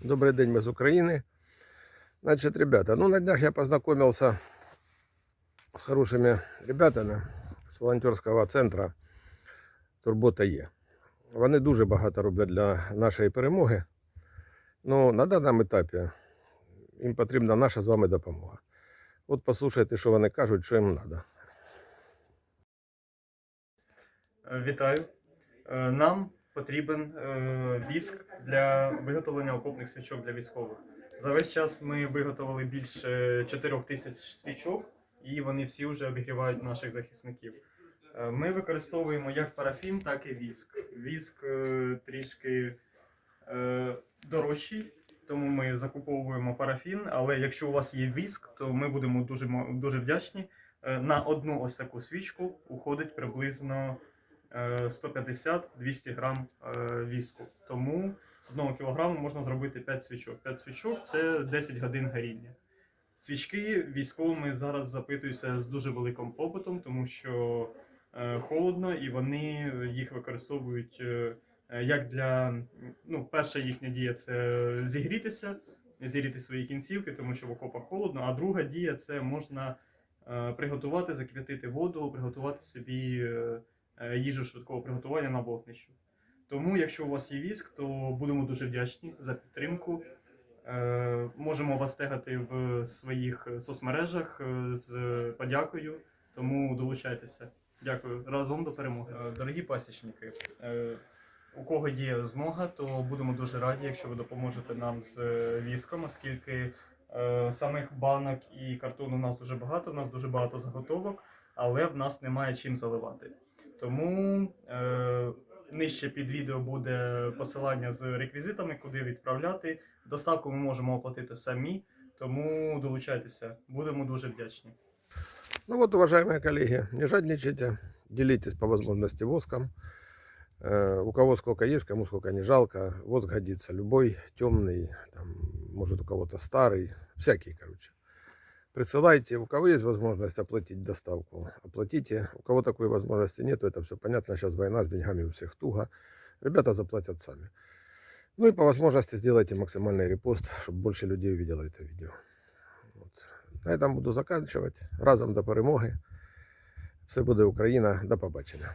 Добрый день, мы с Украины. Значит, ребята, ну на днях я познакомился с хорошими ребятами з волонтерського центру Турбота є. Вони дуже багато роблять для нашої перемоги. Ну, на даному етапі їм потрібна наша з вами допомога. От послухайте, що вони кажуть, що їм треба. Е, Вітаю. Е, Нам потрібен е, віск для виготовлення окопних свічок для військових. За весь час ми виготовили більше 4 тисяч свічок, і вони всі вже обігрівають наших захисників. Е, Ми використовуємо як парафін, так і віск. Віск е, трішки дорожчий, тому ми закуповуємо парафін. Але якщо у вас є віск, то ми будемо дуже дуже вдячні. На одну ось таку свічку уходить приблизно 150-200 грам е, віску. Тому з 1 кілограму можна зробити 5 свічок. 5 свічок це 10 годин горіння. Свічки військовими зараз запитуються з дуже великим попитом, тому що е, холодно і вони їх використовують е, е, як для ну, перша їхня дія це зігрітися, зігріти свої кінцівки, тому що в окопах холодно. А друга дія це можна е, приготувати, закип'ятити воду, приготувати собі е, е, їжу швидкого приготування на вогнищу. Тому, якщо у вас є віск, то будемо дуже вдячні за підтримку. Е, Можемо вас тегати в своїх соцмережах е, з подякою, тому долучайтеся. Дякую. Разом до перемоги. Е, Дорогі пасічники, е, у кого є змога, то будемо дуже раді, якщо ви допоможете нам з е, віском, оскільки е, самих банок і картону у нас дуже багато, у нас дуже багато заготовок, але в нас немає чим заливати. Тому е, нижче під відео буде посилання з реквізитами, куди відправляти. Доставку ми можемо оплатити самі, тому долучайтеся, будемо дуже вдячні. Ну вот, уважаемые коллеги, не жадничайте, делитесь по возможности воском. Э, У кого сколько есть, кому сколько не жалко. Воск годится любой, темный, там, может у кого-то старый, всякий, короче. Присылайте, у кого есть возможность оплатить доставку, оплатите. У кого такой возможности нет, это все понятно. Сейчас война с деньгами у всех туго. Ребята заплатят сами. Ну и по возможности сделайте максимальный репост, чтобы больше людей увидело это видео. Вот. На этом буду заканчивать. Разом до перемоги. Все буде Україна. До побачення.